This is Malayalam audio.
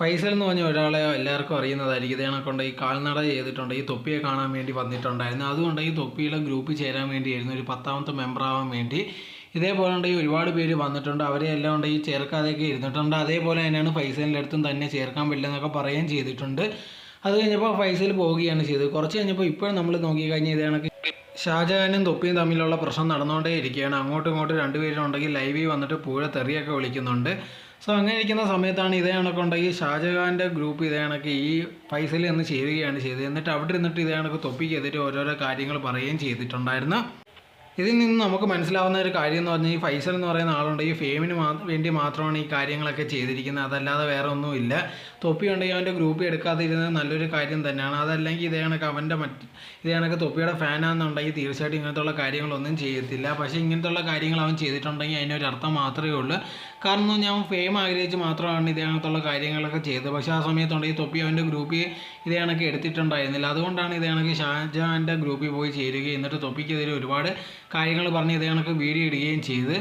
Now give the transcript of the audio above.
ഫൈസൽ എന്ന് പറഞ്ഞ ഒരാളെ എല്ലാവർക്കും അറിയുന്നതായിരിക്കും. ഇതേ കണക്കൊണ്ട് ഈ കാൽനട ചെയ്തിട്ടുണ്ട് ഈ തൊപ്പിയെ കാണാൻ വേണ്ടി വന്നിട്ടുണ്ടായിരുന്നു. അതുകൊണ്ട് ഈ തൊപ്പിയുടെ ഗ്രൂപ്പിൽ ചേരാൻ വേണ്ടിയായിരുന്നു ഒരു പത്താമത്തെ മെമ്പർ ആവാൻ വേണ്ടി. ഇതേപോലെ ഉണ്ടെങ്കിൽ ഒരുപാട് പേര് വന്നിട്ടുണ്ട് അവരെ എല്ലാം ഉണ്ടെങ്കിൽ ചേർക്കാതെയൊക്കെ ഇരുന്നിട്ടുണ്ട്. അതേപോലെ തന്നെയാണ് ഫൈസലിന്റെ അടുത്തും തന്നെ ചേർക്കാൻ പറ്റില്ലെന്നൊക്കെ പറയുകയും ചെയ്തിട്ടുണ്ട്. അത് കഴിഞ്ഞപ്പോൾ ഫൈസൽ പോവുകയാണ് ചെയ്തത്. കുറച്ച് കഴിഞ്ഞപ്പോൾ ഇപ്പോഴും നമ്മൾ നോക്കിക്കഴിഞ്ഞാൽ ഇതേ കണക്ക് ഷാജഹാനും തൊപ്പിയും തമ്മിലുള്ള പ്രശ്നം നടന്നുകൊണ്ടേ ഇരിക്കുകയാണ്. അങ്ങോട്ടും ഇങ്ങോട്ടും രണ്ടുപേരും ഉണ്ടെങ്കിൽ ലൈവിൽ വന്നിട്ട് പൂഴ തെറിയൊക്കെ വിളിക്കുന്നുണ്ട്. സോ അങ്ങനെ ഇരിക്കുന്ന സമയത്താണ് ഇതേ കണക്കുണ്ടെങ്കിൽ ഷാജഹാന്റെ ഗ്രൂപ്പ് ഇതേ കണക്ക് ഈ ഫൈസൽ എന്ന് ചെയ്യുകയാണ് ചെയ്തത്. എന്നിട്ട് അവിടെ ഇരുന്നിട്ട് ഇതേ കണക്ക് തൊപ്പിക്കെതിരെ ഓരോരോ കാര്യങ്ങൾ പറയുകയും ചെയ്തിട്ടുണ്ടായിരുന്നു. ഇതിൽ നിന്ന് നമുക്ക് മനസ്സിലാവുന്ന ഒരു കാര്യം എന്ന് പറഞ്ഞാൽ ഈ ഫൈസൽ എന്ന് പറയുന്ന ആളുണ്ട്. ഈ ഫെയിമിന് വേണ്ടി മാത്രമാണ് ഈ കാര്യങ്ങളൊക്കെ ചെയ്തിരിക്കുന്നത്. അതല്ലാതെ വേറെ ഒന്നുമില്ല. തൊപ്പി ഉണ്ടെങ്കിൽ അവന്റെ ഗ്രൂപ്പിൽ എടുക്കാതിരുന്നത് നല്ലൊരു കാര്യം തന്നെയാണ്. അതല്ലെങ്കിൽ ഇതേ കണക്ക് അവന്റെ മറ്റ് ഇതേ കണക്ക് തൊപ്പിയുടെ ഫാനാണെന്നുണ്ടെങ്കിൽ തീർച്ചയായിട്ടും ഇങ്ങനത്തുള്ള കാര്യങ്ങളൊന്നും ചെയ്യത്തില്ല. പക്ഷേ ഇങ്ങനത്തുള്ള കാര്യങ്ങൾ അവൻ ചെയ്തിട്ടുണ്ടെങ്കിൽ അതിനൊരു അർത്ഥം മാത്രമേ ഉള്ളൂ. കാരണം ഞാൻ ഫെയിം ആഗ്രഹിച്ച് മാത്രമാണ് ഇതേ കണക്കുള്ള കാര്യങ്ങളൊക്കെ ചെയ്തത്. പക്ഷേ ആ സമയത്തുണ്ടെങ്കിൽ തൊപ്പി അവന്റെ ഗ്രൂപ്പിൽ ഇതേ കണക്ക് എടുത്തിട്ടുണ്ടായിരുന്നില്ല. അതുകൊണ്ടാണ് ഇതേ കണക്ക് ഷാജഹാന്റെ ഗ്രൂപ്പിൽ പോയി ചേരുകയും എന്നിട്ട് തൊപ്പിക്കെതിരെ ഒരുപാട് കാര്യങ്ങൾ പറഞ്ഞ് ഇതേ കണക്ക് വീഡിയോ ഇടുകയും ചെയ്ത്